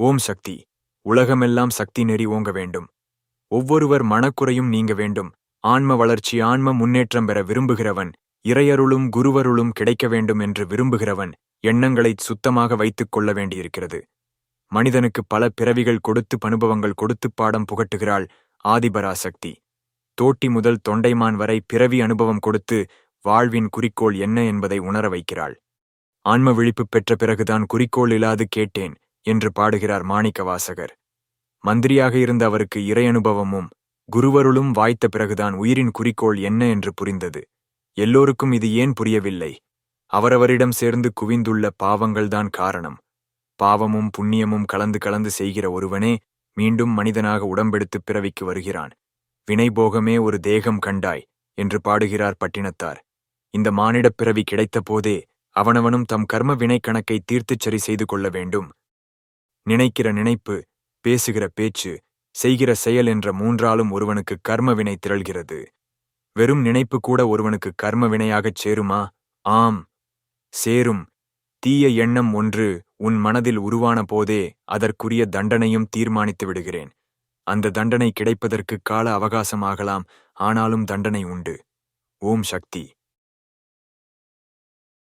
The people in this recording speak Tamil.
ஓம் சக்தி. உலகமெல்லாம் சக்தி நெறி ஓங்க வேண்டும். ஒவ்வொருவர் மனக்குறையும் நீங்க வேண்டும். ஆன்ம வளர்ச்சி ஆன்ம முன்னேற்றம் பெற விரும்புகிறவன் இறையருளும் குருவருளும் கிடைக்க வேண்டும் என்று விரும்புகிறவன் எண்ணங்களைச் சுத்தமாக வைத்துக் கொள்ள வேண்டியிருக்கிறது. மனிதனுக்கு பல பிறவிகள் கொடுத்து அனுபவங்கள் கொடுத்து பாடம் புகட்டுகிறாள் ஆதிபராசக்தி. தோட்டி முதல் தொண்டைமான் வரை பிறவி அனுபவம் கொடுத்து வாழ்வின் குறிக்கோள் என்ன என்பதை உணர வைக்கிறாள். ஆன்ம விழிப்பு பெற்ற பிறகுதான் குறிக்கோள் இல்லாது கேட்டேன். என்று பாடுகிறார் மாணிக்கவாசகர். மந்திரியாக இருந்த அவருக்கு இறை அனுபவமும் குருவருளும் வாய்த்த பிறகுதான் உயிரின் குறிக்கோள் என்ன என்று புரிந்தது. எல்லோருக்கும் இது ஏன் புரியவில்லை? அவரவரிடம் சேர்ந்து குவிந்துள்ள பாவங்கள்தான் காரணம். பாவமும் புண்ணியமும் கலந்து கலந்து செய்கிற ஒருவனே மீண்டும் மனிதனாக உடம்பெடுத்து பிறவிக்கு வருகிறான். வினைபோகமே ஒரு தேகம் கண்டாய் என்று பாடுகிறார் பட்டினத்தார். இந்த மானிடப் பிறவி கிடைத்த போதே அவனவனும் தம் கர்ம வினை கணக்கை தீர்த்துச் சரி செய்து கொள்ள வேண்டும். நினைக்கிற நினைப்பு பேசுகிற பேச்சு செய்கிற செயல் என்ற மூன்றாலும் ஒருவனுக்கு கர்ம வினை திரள்கிறது. வெறும் நினைப்பு கூட ஒருவனுக்கு கர்ம வினையாகச் சேருமா? ஆம். சேரும். தீய எண்ணம் ஒன்று உன் மனதில் உருவான போதே அதற்குரிய தண்டனையும் தீர்மானித்து விடுகிறேன். அந்த தண்டனை கிடைப்பதற்கு கால அவகாசமாகலாம் ஆனாலும் தண்டனை உண்டு. ஓம் சக்தி.